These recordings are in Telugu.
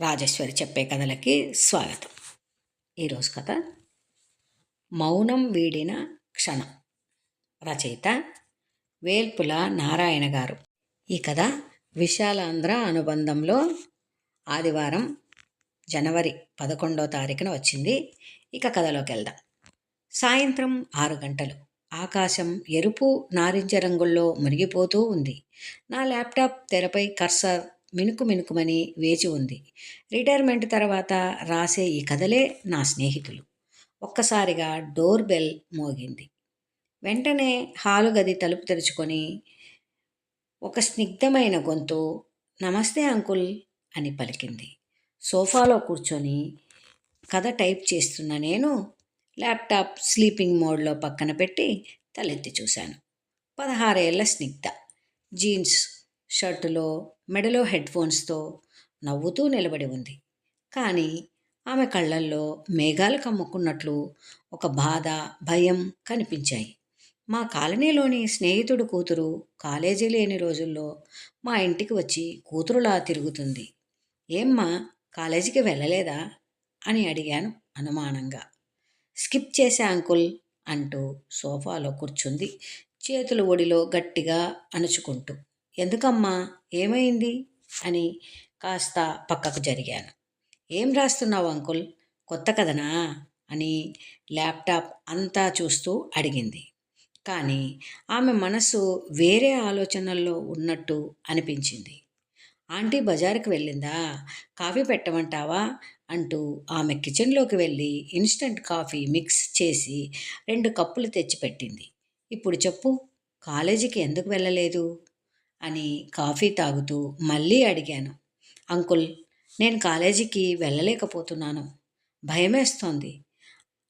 రాజేశ్వరి చెప్పే కథలకి స్వాగతం. ఈరోజు కథ మౌనం వీడిన క్షణం. రచయిత వేల్పుల నారాయణ గారు. ఈ కథ విశాలాంధ్ర అనుబంధంలో ఆదివారం జనవరి పదకొండో తారీఖున వచ్చింది. ఇక కథలోకి వెళ్దాం సాయంత్రం ఆరు గంటలు. ఆకాశం ఎరుపు నారింజ రంగుల్లో మునిగిపోతూ ఉంది. నా ల్యాప్టాప్ తెరపై కర్సర్ మినుకు మినుకుమని వేచి ఉంది. రిటైర్మెంట్ తర్వాత రాసే ఈ కథలే నా స్నేహితులు. ఒక్కసారిగా డోర్ బెల్ మోగింది. వెంటనే హాలు గది తలుపు తెరుచుకొని ఒక స్నిగ్ధమైన గొంతు నమస్తే అంకుల్ అని పలికింది. సోఫాలో కూర్చొని కథ టైప్ చేస్తున్న నేను ల్యాప్టాప్ స్లీపింగ్ మోడ్లో పక్కన పెట్టి తలెత్తి చూశాను. పదహారేళ్ళ స్నిగ్ధ. జీన్స్ షర్టులో మెడలో హెడ్ ఫోన్స్తో నవ్వుతూ నిలబడి ఉంది. కానీ ఆమె కళ్ళల్లో మేఘాలు కమ్ముకున్నట్లు ఒక బాధ భయం కనిపించాయి. మా కాలనీలోని స్నేహితుడు కూతురు కాలేజీ లేని రోజుల్లో మా ఇంటికి వచ్చి కూతురులా తిరుగుతుంది. ఏమ్మా కాలేజీకి వెళ్ళలేదా? అని అడిగాను అనుమానంగా. స్కిప్ చేసే అంకుల్ అంటూ సోఫాలో కూర్చుంది చేతులు ఒడిలో గట్టిగా అణుచుకుంటూ. ఎందుకమ్మా? ఏమైంది? అని కాస్త పక్కకు జరిగాను. ఏం రాస్తున్నావు అంకుల్? కొత్త కథనా? అని ల్యాప్టాప్ అంతా చూస్తూ అడిగింది. కానీ ఆమె మనసు వేరే ఆలోచనల్లో ఉన్నట్టు అనిపించింది. ఆంటీ బజారుకు వెళ్ళిందా? కాఫీ పెట్టమంటావా? అంటూ ఆమె కిచెన్లోకి వెళ్ళి ఇన్స్టంట్ కాఫీ మిక్స్ చేసి రెండు కప్పులు తెచ్చిపెట్టింది. ఇప్పుడు చెప్పు కాలేజీకి ఎందుకు వెళ్ళలేదు? అని కాఫీ తాగుతూ మళ్ళీ అడిగాను. అంకుల్ నేను కాలేజీకి వెళ్ళలేకపోతున్నాను. భయమేస్తోంది.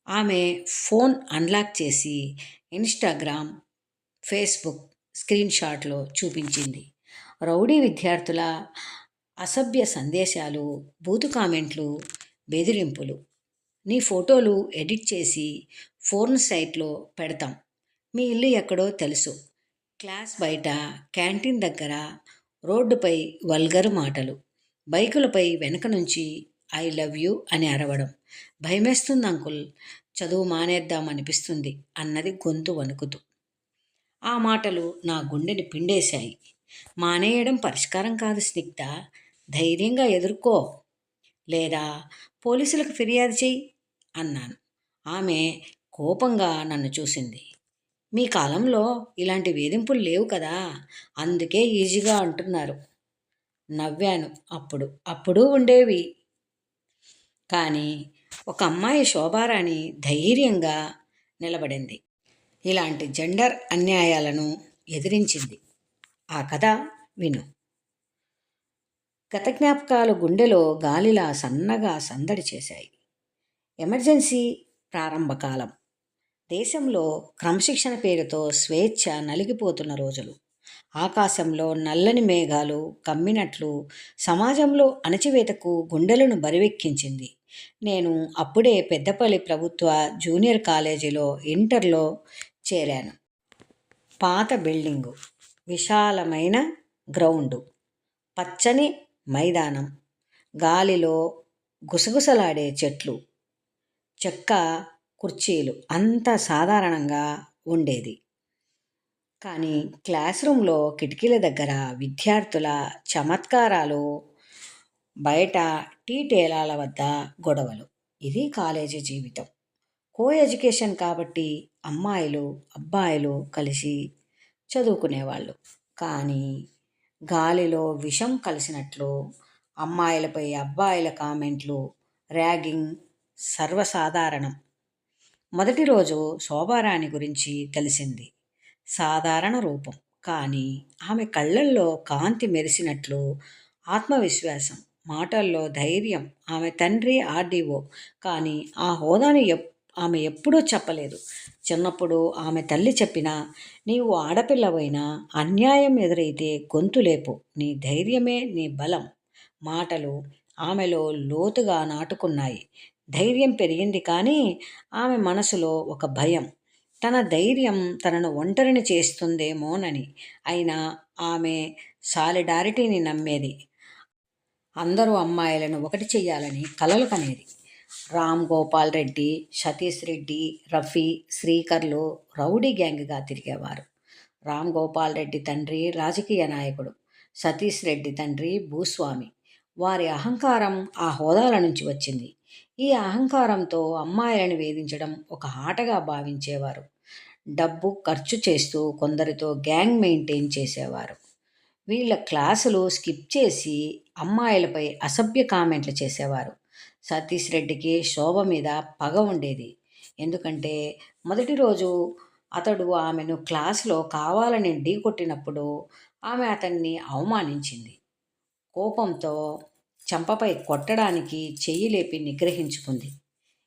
ఆమె ఫోన్ అన్లాక్ చేసి ఇన్స్టాగ్రామ్ ఫేస్బుక్ స్క్రీన్ షాట్లో చూపించింది. రౌడీ విద్యార్థుల అసభ్య సందేశాలు బూతు కామెంట్లు బెదిరింపులు. నీ ఫోటోలు ఎడిట్ చేసి ఫోన్ సైట్లో పెడతాం. మీ ఇల్లు ఎక్కడో తెలుసు. క్లాస్ బయట క్యాంటీన్ దగ్గర రోడ్డుపై వల్గరు మాటలు బైకులపై వెనక నుంచి ఐ లవ్ యూ అని అరవడం. భయమేస్తుంది అంకుల్ చదువు మానేద్దామనిపిస్తుంది అన్నది గొంతు వణుకుతూ. ఆ మాటలు నా గుండెని పిండేశాయి. మానేయడం పరిష్కారం కాదు స్నిగ్ధ ధైర్యంగా ఎదుర్కో. లేదా పోలీసులకు ఫిర్యాదు చెయ్యి అన్నాను. ఆమె కోపంగా నన్ను చూసింది. మీ కాలంలో ఇలాంటి వేధింపులు లేవు కదా? అందుకే ఈజీగా అంటున్నారు. నవ్వాను అప్పుడు. అప్పుడు ఉండేవి. కానీ ఒక అమ్మాయి శోభారాణి ధైర్యంగా నిలబడింది. ఇలాంటి జెండర్ అన్యాయాలను ఎదిరించింది. ఆ కథ విను. గత జ్ఞాపకాలు గుండెలో గాలిలా సన్నగా సందడి చేశాయి. ఎమర్జెన్సీ ప్రారంభకాలం. దేశంలో క్రమశిక్షణ పేరుతో స్వేచ్ఛ నలిగిపోతున్న రోజులు. ఆకాశంలో నల్లని మేఘాలు కమ్మినట్లు సమాజంలో అణచివేతకు గుండెలను బరివెక్కించింది. నేను అప్పుడే పెద్దపల్లి ప్రభుత్వ జూనియర్ కాలేజీలో ఇంటర్లో చేరాను. పాత బిల్డింగు విశాలమైన గ్రౌండు పచ్చని మైదానం గాలిలో గుసగుసలాడే చెట్లు చెక్క కుర్చీలు అంత సాధారణంగా ఉండేది. కానీ క్లాస్ రూమ్లో కిటికీల దగ్గర విద్యార్థుల చమత్కారాలు బయట టీ టేలాల వద్ద గొడవలు. ఇది కాలేజీ జీవితం. కో ఎడ్యుకేషన్ కాబట్టి అమ్మాయిలు అబ్బాయిలు కలిసి చదువుకునేవాళ్ళు. కానీ గాలిలో విషం కలిసినట్లు అమ్మాయిలపై అబ్బాయిల కామెంట్లు ర్యాగింగ్ సర్వసాధారణం. మొదటి రోజు శోభారాణి గురించి తెలిసింది. సాధారణ రూపం. కానీ ఆమె కళ్ళల్లో కాంతి మెరిసినట్లు ఆత్మవిశ్వాసం మాటల్లో ధైర్యం ఆమె తండ్రి ఆర్డీఓ. కానీ ఆ హోదాని ఎప్ ఆమె ఎప్పుడూ చెప్పలేదు. చిన్నప్పుడు ఆమె తల్లి చెప్పిన నీవు ఆడపిల్లవైనా అన్యాయం ఎదురైతే గొంతు లేపు. నీ ధైర్యమే నీ బలం. మాటలు ఆమెలో లోతుగా నాటుకున్నాయి. ధైర్యం పెరిగింది కానీ ఆమె మనసులో ఒక భయం. తన ధైర్యం తనను ఒంటరిని చేస్తుందేమోనని. అయినా ఆమె సాలిడారిటీని నమ్మేది. అందరూ అమ్మాయిలను ఒకటి చేయాలని కలలు కనేది. రామ్ గోపాల్ రెడ్డి సతీష్ రెడ్డి రఫీ శ్రీకర్లు రౌడీ గ్యాంగ్గా తిరిగేవారు. రామ్ గోపాల్ రెడ్డి తండ్రి రాజకీయ నాయకుడు. సతీష్ రెడ్డి తండ్రి భూస్వామి. వారి అహంకారం ఆ హోదాల నుంచి వచ్చింది. ఈ అహంకారంతో అమ్మాయిలను వేధించడం ఒక ఆటగా భావించేవారు. డబ్బు ఖర్చు చేస్తూ కొందరితో గ్యాంగ్ మెయింటైన్ చేసేవారు. వీళ్ళ క్లాసులు స్కిప్ చేసి అమ్మాయిలపై అసభ్య కామెంట్లు చేసేవారు. సతీష్ రెడ్డికి శోభ మీద పగ ఉండేది. ఎందుకంటే మొదటి రోజు అతడు ఆమెను క్లాసులో కావాలని ఢీకొట్టినప్పుడు ఆమె అతన్ని అవమానించింది. కోపంతో చంపపై కొట్టడానికి చెయ్యి లేపి నిగ్రహించుకుంది.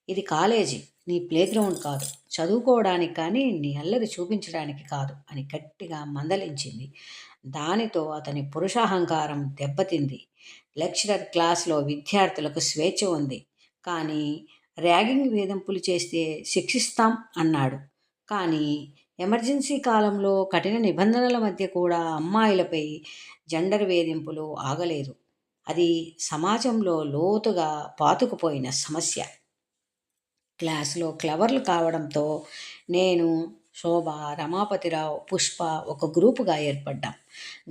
ఇది కాలేజీ నీ ప్లేగ్రౌండ్ కాదు. చదువుకోవడానికి కానీ నీ అల్లరి చూపించడానికి కాదు అని గట్టిగా మందలించింది. దానితో అతని పురుషాహంకారం దెబ్బతింది. లెక్చరర్ క్లాస్లో విద్యార్థులకు స్వేచ్ఛ ఉంది. కానీ ర్యాగింగ్ వేధింపులు చేస్తే శిక్షిస్తాం అన్నాడు. కానీ ఎమర్జెన్సీ కాలంలో కఠిన నిబంధనల మధ్య కూడా అమ్మాయిలపై జెండర్ వేధింపులు ఆగలేదు. అది సమాజంలో లోతుగా పాతుకుపోయిన సమస్య. క్లాసులో క్లవర్లు కావడంతో నేను శోభ రమాపతిరావు పుష్ప ఒక గ్రూపుగా ఏర్పడ్డాం.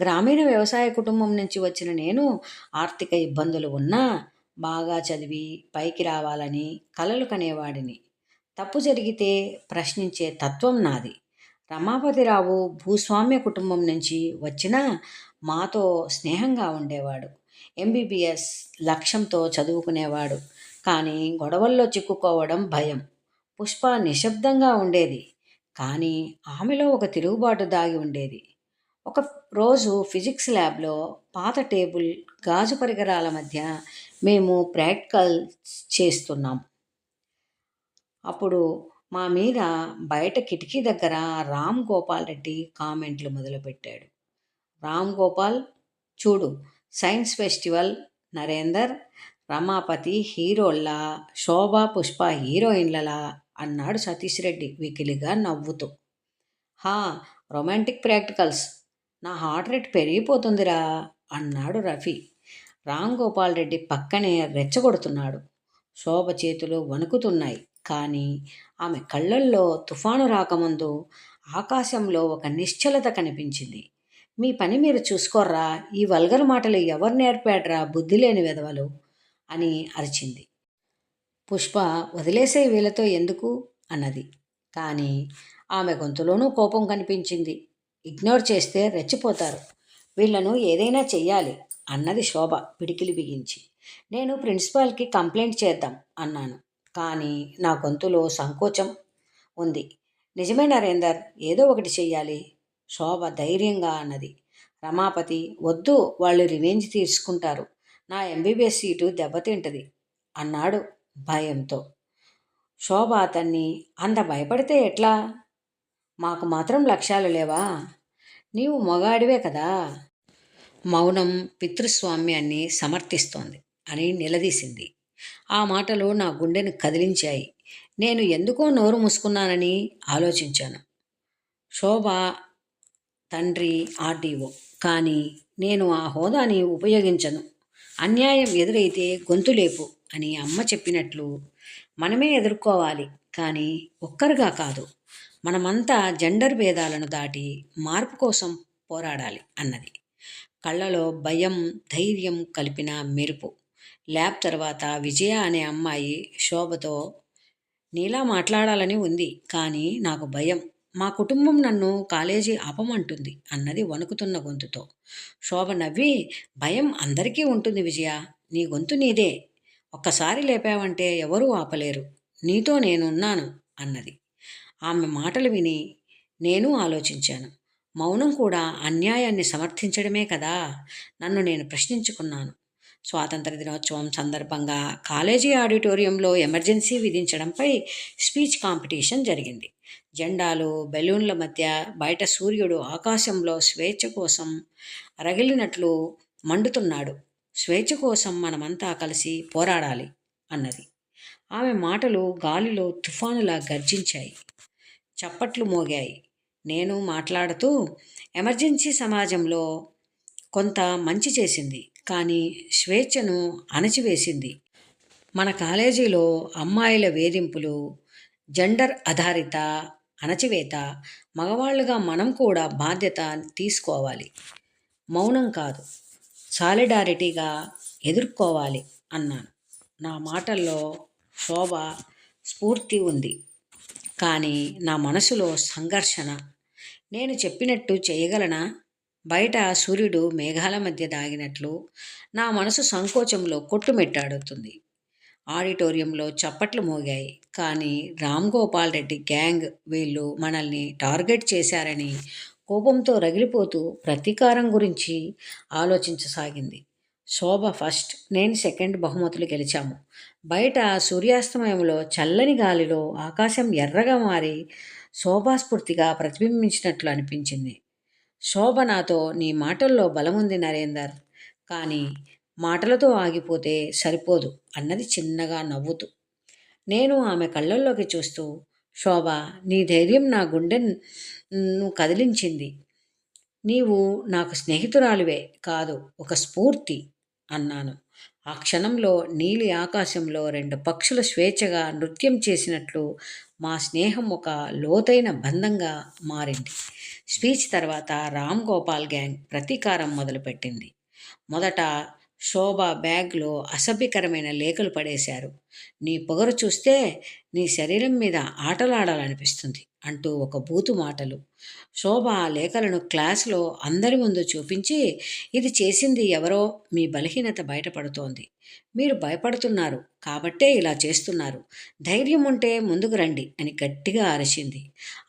గ్రామీణ వ్యవసాయ కుటుంబం నుంచి వచ్చిన నేను ఆర్థిక ఇబ్బందులు ఉన్నా బాగా చదివి పైకి రావాలని కలలు కనేవాడిని. తప్పు జరిగితే ప్రశ్నించే తత్వం నాది. రమాపతిరావు భూస్వామ్య కుటుంబం నుంచి వచ్చినా మాతో స్నేహంగా ఉండేవాడు. ఎంబీబీఎస్ లక్ష్యంతో చదువుకునేవాడు. కానీ గొడవల్లో చిక్కుకోవడం భయం. పుష్ప నిశ్శబ్దంగా ఉండేది. కానీ ఆమెలో ఒక తిరుగుబాటు దాగి ఉండేది. ఒక రోజు ఫిజిక్స్ ల్యాబ్లో పాత టేబుల్ గాజు పరికరాల మధ్య మేము ప్రాక్టికల్ చేస్తున్నాం. అప్పుడు మా మీద బయట కిటికీ దగ్గర రామ్ గోపాల్ రెడ్డి కామెంట్లు మొదలుపెట్టాడు. రామ్ గోపాల్ చూడు సైన్స్ ఫెస్టివల్. నరేందర్ రమాపతి హీరోల్లా శోభా పుష్ప హీరోయిన్లలా అన్నాడు సతీష్ రెడ్డి వికిలిగా నవ్వుతూ. హా రొమాంటిక్ ప్రాక్టికల్స్. నా హార్ట్ రేట్ పెరిగిపోతుందిరా అన్నాడు రఫీ. రామ్ గోపాల్ రెడ్డి పక్కనే రెచ్చగొడుతున్నాడు. శోభ చేతులు వణుకుతున్నాయి. కానీ ఆమె కళ్ళల్లో తుఫాను రాకముందు ఆకాశంలో ఒక నిశ్చలత కనిపించింది. మీ పని మీరు చూసుకోర్రా ఈ వల్గర్ మాటలు ఎవరు నేర్పాడ్రా బుద్ధి లేని విధవలు అని అరిచింది. పుష్ప వదిలేసే వీళ్ళతో ఎందుకు అన్నది. కానీ ఆమె గొంతులోనూ కోపం కనిపించింది. ఇగ్నోర్ చేస్తే రెచ్చిపోతారు. వీళ్ళను ఏదైనా చెయ్యాలి అన్నది శోభ పిడికిలి బిగించి. నేను ప్రిన్సిపాల్కి కంప్లైంట్ చేద్దాం అన్నాను. కానీ నా గొంతులో సంకోచం ఉంది. నిజమే నరేందర్ ఏదో ఒకటి చెయ్యాలి. శోభ ధైర్యంగా అన్నది. రమాపతి వద్దు వాళ్ళు రివెంజ్ తీసుకుంటారు. నా ఎంబీబీఎస్ సీటు దెబ్బతింటది అన్నాడు భయంతో. శోభ అతన్ని అంత భయపడితే ఎట్లా? మాకు మాత్రం లక్ష్యాలు లేవా? నీవు మొగాడివే కదా? మౌనం పితృస్వామ్యాన్ని సమర్థిస్తోంది అని నిలదీసింది. ఆ మాటలు నా గుండెను కదిలించాయి. నేను ఎందుకో నోరు మూసుకున్నానని ఆలోచించాను. శోభ తండ్రి ఆర్డీఓ. కానీ నేను ఆ హోదాని ఉపయోగించను. అన్యాయం ఎదురైతే గొంతులేపు అని అమ్మ చెప్పినట్లు మనమే ఎదుర్కోవాలి. కానీ ఒక్కరుగా కాదు మనమంతా జెండర్ భేదాలను దాటి మార్పు కోసం పోరాడాలి అన్నది. కళ్ళలో భయం ధైర్యం కలిపిన మెరుపు. ల్యాబ్ తర్వాత విజయ అనే అమ్మాయి శోభతో నీలా మాట్లాడాలని ఉంది కానీ నాకు భయం. మా కుటుంబం నన్ను కాలేజీ ఆపమంటుంది అన్నది వణుకుతున్న గొంతుతో. శోభ నవ్వి భయం అందరికీ ఉంటుంది విజయ. నీ గొంతు నీదే. ఒక్కసారి లేపావంటే ఎవరూ ఆపలేరు. నీతో నేనున్నాను అన్నది. ఆమె మాటలు విని నేను ఆలోచించాను. మౌనం కూడా అన్యాయాన్ని సమర్థించడమే కదా? నన్ను నేను ప్రశ్నించుకున్నాను. స్వాతంత్ర దినోత్సవం సందర్భంగా కాలేజీ ఆడిటోరియంలో ఎమర్జెన్సీ విధించడంపై స్పీచ్ కాంపిటీషన్ జరిగింది. జెండాలు బెలూన్ల మధ్య బయట సూర్యుడు ఆకాశంలో స్వేచ్ఛ కోసం రగిలినట్లు మండుతున్నాడు. స్వేచ్ఛ కోసం మనమంతా కలిసి పోరాడాలి అన్నది. ఆమె మాటలు గాలిలో తుఫానులా గర్జించాయి. చప్పట్లు మోగాయి. నేను మాట్లాడుతూ ఎమర్జెన్సీ సమాజంలో కొంత మంచి చేసింది కానీ స్వేచ్ఛను అణచివేసింది. మన కాలేజీలో అమ్మాయిల వేధింపులు జెండర్ ఆధారిత అణచివేత మగవాళ్ళుగా మనం కూడా బాధ్యత తీసుకోవాలి. మౌనం కాదు సాలిడారిటీగా ఎదుర్కోవాలి అన్నాను. నా మాటల్లో శోభ స్ఫూర్తి ఉంది. కానీ నా మనసులో సంఘర్షణ. నేను చెప్పినట్టు చేయగలనా? బయట సూర్యుడు మేఘాల మధ్య దాగినట్లు నా మనసు సంకోచంలో కొట్టుమెట్టాడుతుంది. ఆడిటోరియంలో చప్పట్లు మోగాయి. కానీ రామ్ గోపాల్ రెడ్డి గ్యాంగ్ వీళ్ళు మనల్ని టార్గెట్ చేశారని కోపంతో రగిలిపోతూ ప్రతీకారం గురించి ఆలోచించసాగింది. శోభ ఫస్ట్ నేను సెకండ్ బహుమతులు గెలిచాము. బయట సూర్యాస్తమయంలో చల్లని గాలిలో ఆకాశం ఎర్రగా మారి శోభాస్ఫూర్తిగా ప్రతిబింబించినట్లు అనిపించింది. శోభ నాతో నీ మాటల్లో బలముంది నరేందర్. కానీ మాటలతో ఆగిపోతే సరిపోదు అన్నది చిన్నగా నవ్వుతూ. నేను ఆమె కళ్ళల్లోకి చూస్తూ శోభ నీ ధైర్యం నా గుండెను కదిలించింది. నీవు నాకు స్నేహితురాలివే కాదు ఒక స్ఫూర్తి అన్నాను. ఆ క్షణంలో నీలి ఆకాశంలో రెండు పక్షుల స్వేచ్ఛగా నృత్యం చేసినట్లు మా స్నేహం ఒక లోతైన బంధంగా మారింది. స్పీచ్ తర్వాత రామ్ గోపాల్ గ్యాంగ్ ప్రతీకారం మొదలుపెట్టింది. మొదట శోభ బ్యాగ్లో అసభ్యకరమైన లేఖలు పడేశారు. నీ పొగరు చూస్తే నీ శరీరం మీద ఆటలాడాలనిపిస్తుంది అంటూ ఒక బూతు మాటలు. శోభ ఆ లేఖలను క్లాస్లో అందరి ముందు చూపించి ఇది చేసింది ఎవరో మీ బలహీనత బయటపడుతోంది. మీరు భయపడుతున్నారు కాబట్టే ఇలా చేస్తున్నారు. ధైర్యం ఉంటే ముందుకు రండి అని గట్టిగా అరిచింది.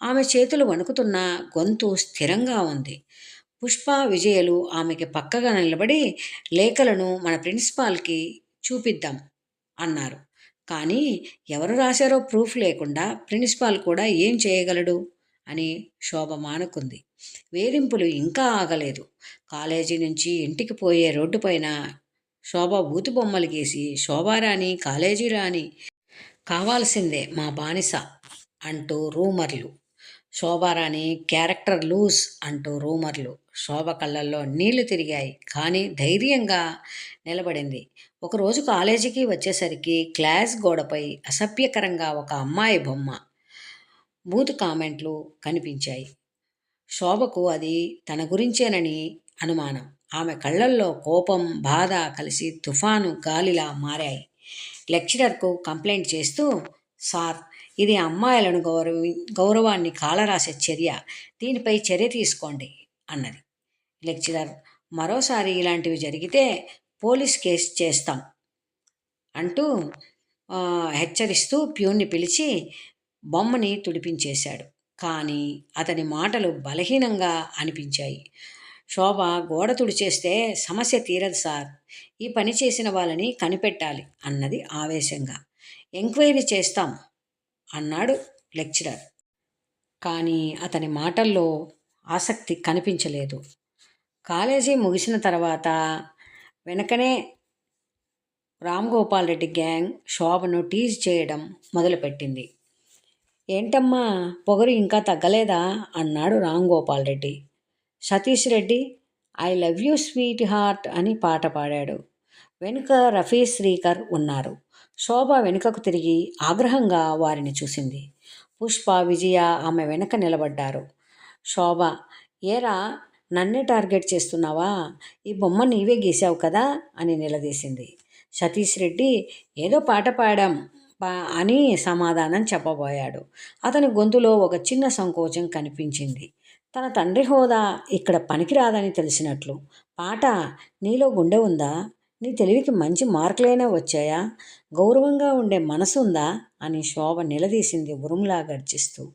ఆమె చేతులు వణుకుతున్న గొంతు స్థిరంగా ఉంది. పుష్ప విజయలు ఆమెకి పక్కగా నిలబడి లేఖలను మన ప్రిన్సిపాల్కి చూపిద్దాం అన్నారు. కానీ ఎవరు రాశారో ప్రూఫ్ లేకుండా ప్రిన్సిపాల్ కూడా ఏం చేయగలడు? అని శోభ మానుకుంది. వేధింపులు ఇంకా ఆగలేదు. కాలేజీ నుంచి ఇంటికి పోయే రోడ్డు పైన శోభ బూతు బొమ్మలు గీసి శోభారాణి కాలేజీ రాణి కావాల్సిందే మా బానిస అంటూ రూమర్లు. శోభారాణి క్యారెక్టర్ లూజ్ అంటూ రూమర్లు. శోభ కళ్ళల్లో నీళ్ళు తిరిగాయి. కానీ ధైర్యంగా నిలబడింది. ఒకరోజు కాలేజీకి వచ్చేసరికి క్లాస్ గోడపై అసభ్యకరంగా ఒక అమ్మాయి బొమ్మ బూత్ కామెంట్లు కనిపించాయి. శోభకు అది తన గురించేనని అనుమానం. ఆమె కళ్ళల్లో కోపం బాధ కలిసి తుఫాను గాలిలా మారాయి. లెక్చరర్కు కంప్లైంట్ చేస్తూ సార్ ఇది అమ్మాయిలను గౌరవ గౌరవాన్ని కాలరాసే చర్య. దీనిపై చర్య తీసుకోండి అన్నది. లెక్చరర్ మరోసారి ఇలాంటివి జరిగితే పోలీస్ కేసు చేస్తాం అంటూ హెచ్చరిస్తూ ప్యూన్ని పిలిచి బొమ్మని తుడిపించేశాడు. కానీ అతని మాటలు బలహీనంగా అనిపించాయి. శోభ గోడ తుడిచేస్తే సమస్య తీరదు సార్. ఈ పని చేసిన వాళ్ళని కనిపెట్టాలి అన్నది ఆవేశంగా. ఎంక్వైరీ చేస్తాం అన్నాడు లెక్చరర్. కానీ అతని మాటల్లో ఆసక్తి కనిపించలేదు. కాలేజీ ముగిసిన తర్వాత వెనకనే రామ్ గోపాల్ రెడ్డి గ్యాంగ్ శోభను టీజ్ చేయడం మొదలుపెట్టింది. ఏంటమ్మా పొగరు ఇంకా తగ్గలేదా? అన్నాడు Ram Gopal Reddy. Satish Reddy I love you sweetheart అని పాట పాడాడు. వెనుక రఫీ శ్రీకర్ ఉన్నారు. శోభ వెనుకకు తిరిగి ఆగ్రహంగా వారిని చూసింది. పుష్ప విజయ ఆమె వెనక నిలబడ్డారు. శోభ ఏరా నన్నే టార్గెట్ చేస్తున్నావా? ఈ బొమ్మ నీవే గీసావు కదా? అని నిలదీసింది. సతీష్ రెడ్డి ఏదో పాట పాడాం అని సమాధానం చెప్పబోయాడు. అతని గొంతులో ఒక చిన్న సంకోచం కనిపించింది. తన తండ్రి హోదా ఇక్కడ పనికిరాదని తెలిసినట్లు. పాట నీలో గుండె ఉందా? నీ తెలివికి మంచి మార్కులైనా వచ్చాయా? గౌరవంగా ఉండే మనసు ఉందా అని శోభ నిలదీసింది ఉరుములా గర్జిస్తూ.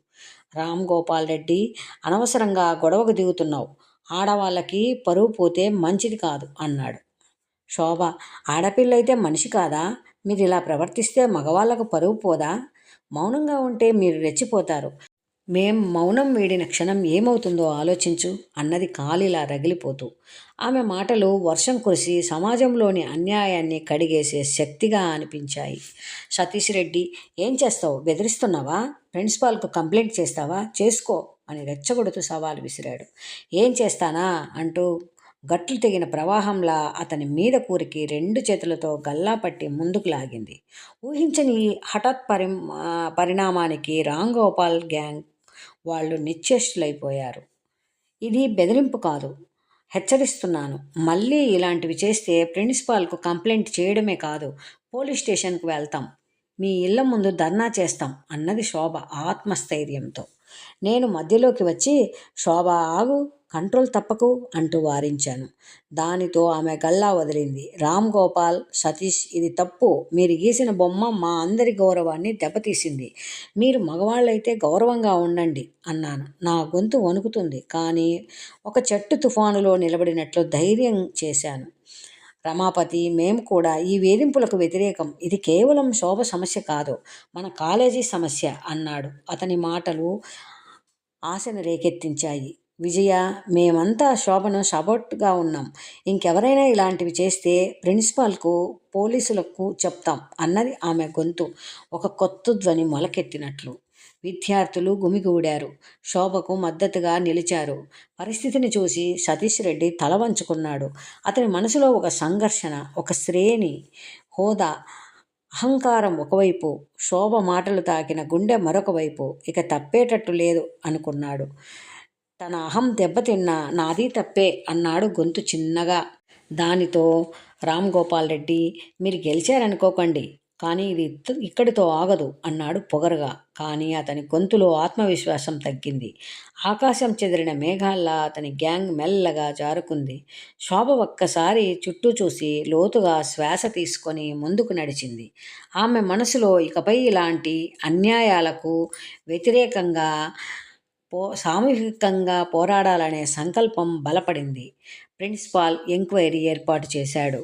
రామ్ గోపాల్ రెడ్డి అనవసరంగా గొడవకు దిగుతున్నావు. ఆడవాళ్ళకి పరువు పోతే మంచిది కాదు అన్నాడు. శోభ ఆడపిల్లైతే మనిషి కాదా? మీరు ఇలా ప్రవర్తిస్తే మగవాళ్ళకు పరువు పోదా? మౌనంగా ఉంటే మీరు రెచ్చిపోతారు. మేం మౌనం వీడిన క్షణం ఏమవుతుందో ఆలోచించు అన్నది కాలిలా రగిలిపోతూ. ఆమె మాటలు వర్షం కురిసి సమాజంలోని అన్యాయాన్ని కడిగేసే శక్తిగా అనిపించాయి. సతీష్ రెడ్డి ఏం చేస్తావు? బెదిరిస్తున్నావా? ప్రిన్సిపాల్కు కంప్లైంట్ చేస్తావా? చేసుకో అని రెచ్చగొడుతూ సవాలు విసిరాడు. ఏం చేస్తానా? అంటూ గట్లు తెగిన ప్రవాహంలా అతని మీద కూరికి రెండు చేతులతో గల్లా పట్టి ముందుకు లాగింది. ఊహించని హఠాత్ పరి పరిణామానికి రామ్ గోపాల్ గ్యాంగ్ వాళ్ళు నిశ్చేష్టులైపోయారు. ఇది బెదిరింపు కాదు. హెచ్చరిస్తున్నాను. మళ్ళీ ఇలాంటివి చేస్తే ప్రిన్సిపాల్కు కంప్లైంట్ చేయడమే కాదు పోలీస్ స్టేషన్కు వెళ్తాం. మీ ఇళ్ళ ముందు ధర్నా చేస్తాం అన్నది శోభ ఆత్మస్థైర్యంతో. నేను మధ్యలోకి వచ్చి శోభ ఆగు. కంట్రోల్ తప్పకు అంటూ వారించాను. దానితో ఆమె గల్లా వదిలింది. రామ్ గోపాల్ సతీష్ ఇది తప్పు. మీరు గీసిన బొమ్మ మా అందరి గౌరవాన్ని దెబ్బతీసింది. మీరు మగవాళ్ళైతే గౌరవంగా ఉండండి అన్నాను. నా గొంతు వణుకుతుంది. కానీ ఒక చెట్టు తుఫానులో నిలబడినట్లు ధైర్యం చేశాను. రమాపతి మేము కూడా ఈ వేధింపులకు వ్యతిరేకం. ఇది కేవలం శోభ సమస్య కాదు. మన కాలేజీ సమస్య అన్నాడు. అతని మాటలు ఆశను రేకెత్తించాయి. విజయ మేమంతా శోభను సపోర్ట్గా ఉన్నాం. ఇంకెవరైనా ఇలాంటివి చేస్తే ప్రిన్సిపాల్కు పోలీసులకు చెప్తాం అన్నది ఆమె గొంతు. ఒక కొత్త ధ్వని మొలకెత్తినట్లు. విద్యార్థులు గుమిగూడారు. శోభకు మద్దతుగా నిలిచారు. పరిస్థితిని చూసి సతీష్ రెడ్డి తల వంచుకున్నాడు. అతని మనసులో ఒక సంఘర్షణ ఒక శ్రేణి హోదా అహంకారం ఒకవైపు శోభ మాటలు తాకిన గుండె మరొక వైపు ఇక తప్పేటట్టు లేదు అనుకున్నాడు. తన అహం దెబ్బతిన్నా నాది తప్పే అన్నాడు గొంతు చిన్నగా. దానితో రామ్ గోపాల్ రెడ్డి మీరు గెలిచారనుకోకండి కానీ ఇది ఇక్కడితో ఆగదు అన్నాడు పొగరగా. కానీ అతని గొంతులో ఆత్మవిశ్వాసం తగ్గింది. ఆకాశం చెదిరిన మేఘాల్లా అతని గ్యాంగ్ మెల్లగా జారుకుంది. శోభ ఒక్కసారి చుట్టూ చూసి లోతుగా శ్వాస తీసుకొని ముందుకు నడిచింది. ఆమె మనసులో ఇకపై ఇలాంటి అన్యాయాలకు వ్యతిరేకంగా పో సామూహికంగా పోరాడాలనే సంకల్పం బలపడింది. ప్రిన్సిపాల్ ఎంక్వైరీ ఏర్పాటు చేశాడు.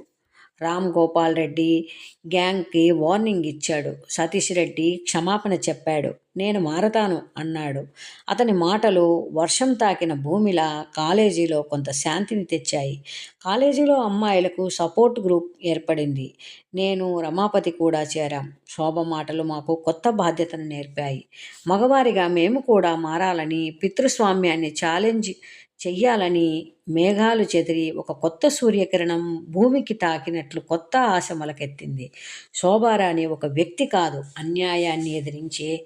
రామ్ గోపాల్ రెడ్డి గ్యాంగ్కి వార్నింగ్ ఇచ్చాడు. సతీష్ రెడ్డి క్షమాపణ చెప్పాడు. నేను మారతాను అన్నాడు. అతని మాటలు వర్షం తాకిన భూమిలా కాలేజీలో కొంత శాంతిని తెచ్చాయి. కాలేజీలో అమ్మాయిలకు సపోర్ట్ గ్రూప్ ఏర్పడింది. నేను రమాపతి కూడా చేరాం. శోభ మాటలు మాకు కొత్త బాధ్యతను నేర్పాయి. మగవారిగా మేము కూడా మారాలని పితృస్వామ్యాన్ని ఛాలెంజ్ చెయ్యాలని మేఘాలు చెదిరి ఒక కొత్త సూర్యకిరణం భూమికి తాకినట్లు కొత్త ఆశ మొలకెత్తింది. శోభారాణి ఒక వ్యక్తి కాదు అన్యాయాన్ని ఎదిరించే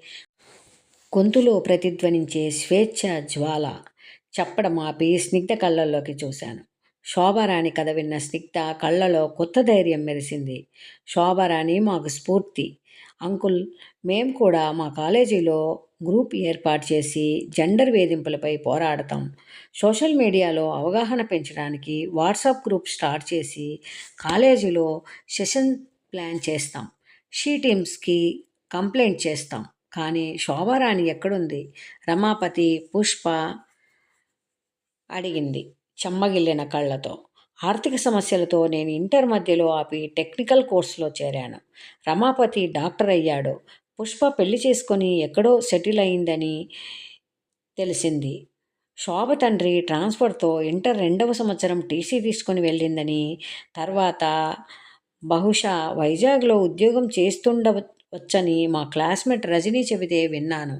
గొంతులో ప్రతిధ్వనించే స్వేచ్ఛ జ్వాల. చెప్పడం ఆపి స్నిగ్ధ కళ్ళల్లోకి చూశాను. శోభారాణి కథ విన్న స్నిగ్ధ కళ్ళలో కొత్త ధైర్యం మెరిసింది. శోభారాణి మాకు స్ఫూర్తి. అంకుల్ మేము కూడా మా కాలేజీలో గ్రూప్ ఏర్పాటు చేసి జెండర్ వేధింపులపై పోరాడతాం. సోషల్ మీడియాలో అవగాహన పెంచడానికి వాట్సాప్ గ్రూప్ స్టార్ట్ చేసి కాలేజీలో సెషన్ ప్లాన్ చేస్తాం. షీ టీమ్స్కి కంప్లైంట్ చేస్తాం. కానీ శోభారాణి ఎక్కడుంది? రమాపతి పుష్ప అడిగింది చెమ్మగిల్లిన కళ్ళతో. ఆర్థిక సమస్యలతో నేను ఇంటర్ మధ్యలో ఆపి టెక్నికల్ కోర్సులో చేరాను. రమాపతి డాక్టర్ అయ్యాడు. పుష్ప పెళ్ళి చేసుకొని ఎక్కడో సెటిల్ అయిందని తెలిసింది. శోభ తండ్రి ట్రాన్స్ఫర్తో ఇంటర్ రెండవ సంవత్సరం టీసీ తీసుకొని వెళ్ళిందని తర్వాత బహుశా వైజాగ్లో ఉద్యోగం చేస్తుండవ వచ్చని మా క్లాస్మేట్ రజనీ చెబితే విన్నాను.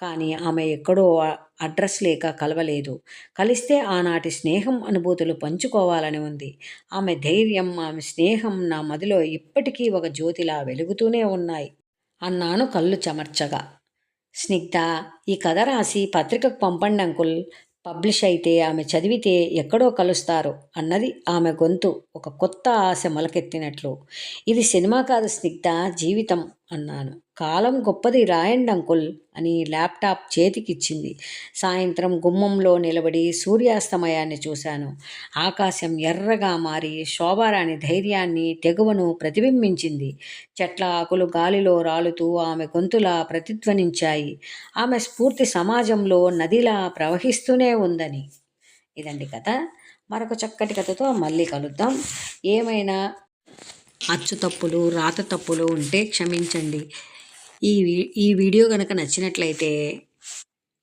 కానీ ఆమె ఎక్కడో అడ్రస్ లేక కలవలేదు. కలిస్తే ఆనాటి స్నేహం అనుభూతులు పంచుకోవాలని ఉంది. ఆమె ధైర్యం ఆమె స్నేహం నా మదిలో ఇప్పటికీ ఒక జ్యోతిలా వెలుగుతూనే ఉన్నాయి. అన్నాను కళ్ళు చెమర్చగా. స్నిగ్ధ ఈ కథ రాసి పత్రికకు పంపండి అంకుల్. పబ్లిష్ అయితే ఆమె చదివితే ఎక్కడో కలుస్తారు అన్నది ఆమె గొంతు ఒక కొత్త ఆశ మొలకెత్తినట్లు. ఇది సినిమా కాదు స్నిగ్ధ జీవితం అన్నాను. కాలం గొప్పది రాయండి అంకుల్ అని ల్యాప్టాప్ చేతికిచ్చింది. సాయంత్రం గుమ్మంలో నిలబడి సూర్యాస్తమయాన్ని చూశాను. ఆకాశం ఎర్రగా మారి శోభారాణి ధైర్యాన్ని తెగువను ప్రతిబింబించింది. చెట్ల ఆకులు గాలిలో రాలుతూ ఆమె గొంతులా ప్రతిధ్వనించాయి. ఆమె స్ఫూర్తి సమాజంలో నదిలా ప్రవహిస్తూనే ఉందని. ఇదండి కథ. మరొక చక్కటి కథతో మళ్ళీ కలుద్దాం. ఏమైనా అచ్చు తప్పులు రాత తప్పులు ఉంటే క్షమించండి. ఈ ఈ వీడియో కనుక నచ్చినట్లయితే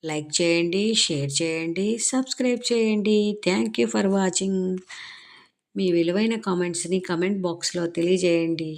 లైక్ చేయండి షేర్ చేయండి సబ్స్క్రైబ్ చేయండి. థ్యాంక్ యూ ఫర్ వాచింగ్ మీ విలువైన కామెంట్స్ని కమెంట్ బాక్స్లో తెలియజేయండి.